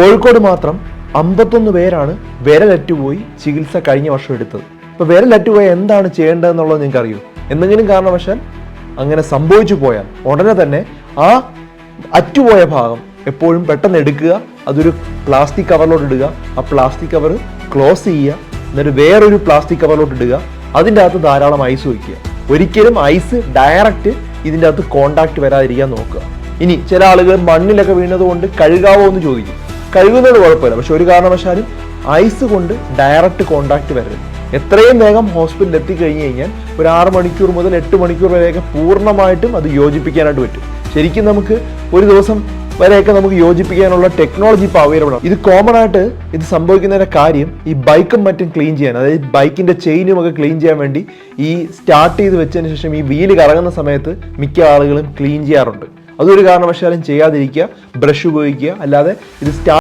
കോഴിക്കോട് മാത്രം അമ്പത്തൊന്ന് പേരാണ് വിരലറ്റുപോയി ചികിത്സ കഴിഞ്ഞ വർഷം എടുത്തത്. ഇപ്പൊ വിരലറ്റുപോയ എന്താണ് ചെയ്യേണ്ടതെന്നുള്ളത് നിങ്ങൾക്ക് അറിയൂ എന്തെങ്കിലും കാരണവശാൽ അങ്ങനെ സംഭവിച്ചു പോയാൽ ഉടനെ തന്നെ ആ അറ്റുപോയ ഭാഗം എപ്പോഴും പെട്ടെന്ന് എടുക്കുക അതൊരു പ്ലാസ്റ്റിക് കവറിലോട്ട് ഇടുക ആ പ്ലാസ്റ്റിക് കവർ ക്ലോസ് ചെയ്യുക എന്നിട്ട് വേറൊരു പ്ലാസ്റ്റിക് കവറിലോട്ട് ഇടുക അതിന്റെ അകത്ത് ധാരാളം ഐസ് വയ്ക്കുക ഒരിക്കലും ഐസ് ഡയറക്റ്റ് ഇതിന്റെ അകത്ത് കോണ്ടാക്ട് വരാതിരിക്കാൻ നോക്കുക. ഇനി ചില ആളുകൾ മണ്ണിലൊക്കെ വീണതുകൊണ്ട് കഴുകാവോ എന്ന് ചോദിക്കും. കഴുകുന്നത് കുഴപ്പമില്ല. പക്ഷെ ഒരു കാരണവശാലും ഐസ് കൊണ്ട് ഡയറക്റ്റ് കോണ്ടാക്ട് വരരുത്. എത്രയും വേഗം ഹോസ്പിറ്റലിൽ എത്തിക്കഴിഞ്ഞ് കഴിഞ്ഞാൽ ഒരു ആറ് മണിക്കൂർ മുതൽ എട്ട് മണിക്കൂർ വരെയൊക്കെ പൂർണമായിട്ടും അത് യോജിപ്പിക്കാനായിട്ട് പറ്റും. ശരിക്കും നമുക്ക് ഒരു ദിവസം വരെയൊക്കെ നമുക്ക് യോജിപ്പിക്കാനുള്ള ടെക്നോളജി ഇപ്പോൾ അവൈലബിൾ ആണ്. ഇത് കോമൺ ആയിട്ട് ഇത് സംഭവിക്കുന്നതിന്റെ കാര്യം ഈ ബൈക്കും മറ്റും ക്ലീൻ ചെയ്യാൻ അതായത് ബൈക്കിന്റെ ചെയിനും ഒക്കെ ക്ലീൻ ചെയ്യാൻ വേണ്ടി ഈ സ്റ്റാർട്ട് ചെയ്ത് വെച്ചതിന് ശേഷം ഈ വീൽ കറങ്ങുന്ന സമയത്ത് മിക്ക ആളുകളും ക്ലീൻ ചെയ്യാറുണ്ട്. അതൊരു കാരണവശാലും ചെയ്യാതിരിക്കുക ബ്രഷ് ഉപയോഗിക്കുക അല്ലാതെ ഇത് സ്റ്റാർട്ട്